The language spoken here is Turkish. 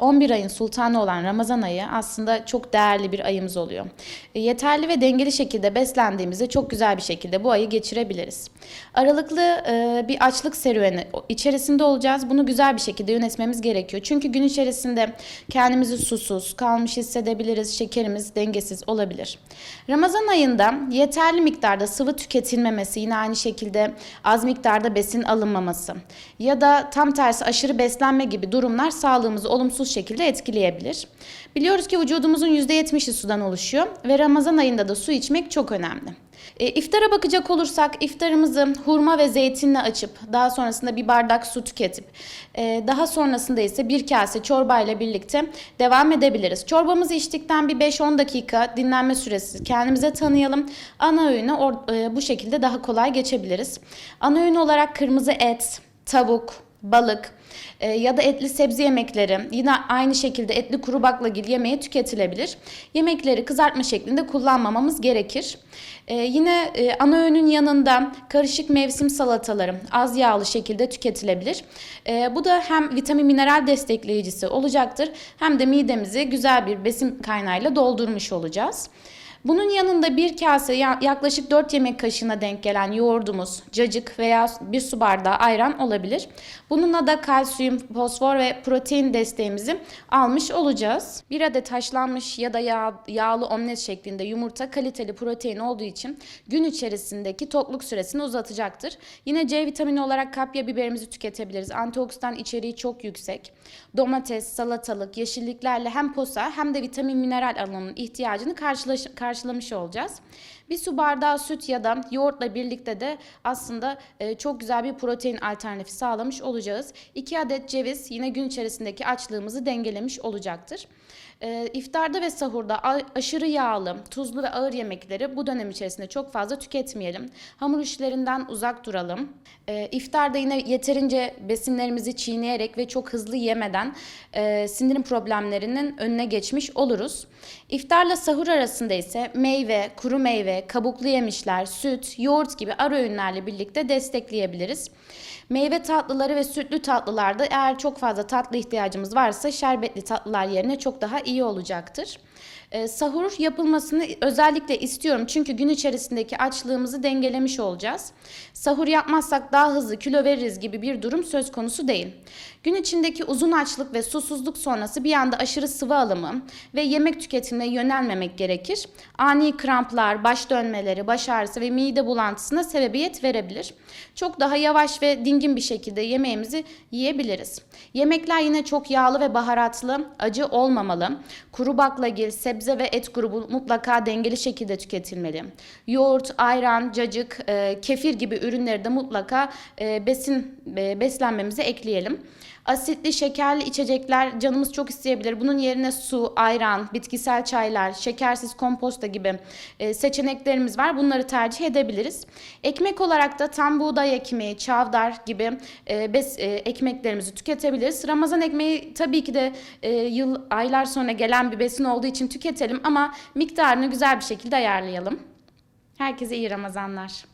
11 ayın sultanı olan Ramazan ayı aslında çok değerli bir ayımız oluyor. E, Yeterli ve dengeli şekilde beslendiğimizde çok güzel bir şekilde bu ayı geçirebiliriz. Aralıklı e, bir açlık serüveni içerisinde olacağız. Bunu güzel bir şekilde yönetmemiz gerekiyor. Çünkü gün içerisinde kendimizi susuz, kalmış hissedebiliriz. Şekerimiz dengesiz olabilir. Ramazan ayında yeterli miktarda sıvı tüketilmemesi, yine aynı şekilde az miktarda besin alınmaması ya da tam tersi aşırı beslenme gibi durumlar sağlığımızı olumsuz şekilde etkileyebilir. Biliyoruz ki vücudumuzun %70'i sudan oluşuyor ve Ramazan ayında da su içmek çok önemli. E, iftara bakacak olursak iftarımızı hurma ve zeytinle açıp daha sonrasında bir bardak su tüketip e, daha sonrasında ise bir kase çorbayla birlikte devam edebiliriz. Çorbamızı içtikten bir 5-10 dakika dinlenme süresi kendimize tanıyalım. Ana öğüne or- e, bu şekilde daha kolay geçebiliriz. Ana öğün olarak kırmızı et, tavuk, balık e, ya da etli sebze yemekleri yine aynı şekilde etli kuru baklagil yemeği tüketilebilir. Yemekleri kızartma şeklinde kullanmamamız gerekir. E, yine e, ana öğünün yanında karışık mevsim salataları az yağlı şekilde tüketilebilir. E, bu da hem vitamin mineral destekleyicisi olacaktır hem de midemizi güzel bir besin kaynağıyla doldurmuş olacağız. Bunun yanında bir kase ya- yaklaşık 4 yemek kaşığına denk gelen yoğurdumuz, cacık veya bir su bardağı ayran olabilir. Bununla da kalsiyum, fosfor ve protein desteğimizi almış olacağız. Bir adet haşlanmış ya da yağ, yağlı omlet şeklinde yumurta kaliteli protein olduğu için gün içerisindeki tokluk süresini uzatacaktır. Yine C vitamini olarak kapya biberimizi tüketebiliriz. Antioksidan içeriği çok yüksek. Domates, salatalık, yeşilliklerle hem posa hem de vitamin mineral alımının ihtiyacını karşılaş, karşılamış olacağız. Bir su bardağı süt ya da yoğurtla birlikte de aslında e, çok güzel bir protein alternatifi sağlamış olacağız. 2 adet ceviz yine gün içerisindeki açlığımızı dengelemiş olacaktır. E, iftarda ve sahurda aşırı yağlı, tuzlu ve ağır yemekleri bu dönem içerisinde çok fazla tüketmeyelim. Hamur işlerinden uzak duralım. E, iftarda yine yeterince besinlerimizi çiğneyerek ve çok hızlı yemeden e, sindirim problemlerinin önüne geçmiş oluruz. İftarla sahur arasında ise meyve, kuru meyve, kabuklu yemişler, süt, yoğurt gibi ara öğünlerle birlikte destekleyebiliriz. Meyve tatlıları ve sütlü tatlılarda eğer çok fazla tatlı ihtiyacımız varsa şerbetli tatlılar yerine çok daha iyi olacaktır. Ee, sahur yapılmasını özellikle istiyorum çünkü gün içerisindeki açlığımızı dengelemiş olacağız. Sahur yapmazsak daha hızlı kilo veririz gibi bir durum söz konusu değil. Gün içindeki uzun açlık ve susuzluk sonrası bir anda aşırı sıvı alımı ve yemek tüketimine yönelmemek gerekir. Ani kramplar, baş dönmeleri, baş ağrısı ve mide bulantısına sebebiyet verebilir. Çok daha yavaş ve dingin bir şekilde yemeğimizi yiyebiliriz. Yemekler yine çok yağlı ve baharatlı, acı olmamalı. Kuru baklagil, sebze ve et grubu mutlaka dengeli şekilde tüketilmeli. Yoğurt, ayran, cacık, e, kefir gibi ürünleri de mutlaka e, besin e, beslenmemize ekleyelim. Asitli, şekerli içecekler canımız çok isteyebilir. Bunun yerine su, ayran, bitkisel çaylar, şekersiz komposta gibi e, seçeneklerimiz var. Bunları tercih edebiliriz. Ekmek olarak da tam buğday ekmeği, çavdar gibi e, e, ekmeklerimizi tüketebiliriz. Ramazan ekmeği tabii ki de yıl aylar sonra gelen bir besin olduğu için tüketelim ama miktarını güzel bir şekilde ayarlayalım. Herkese iyi Ramazanlar.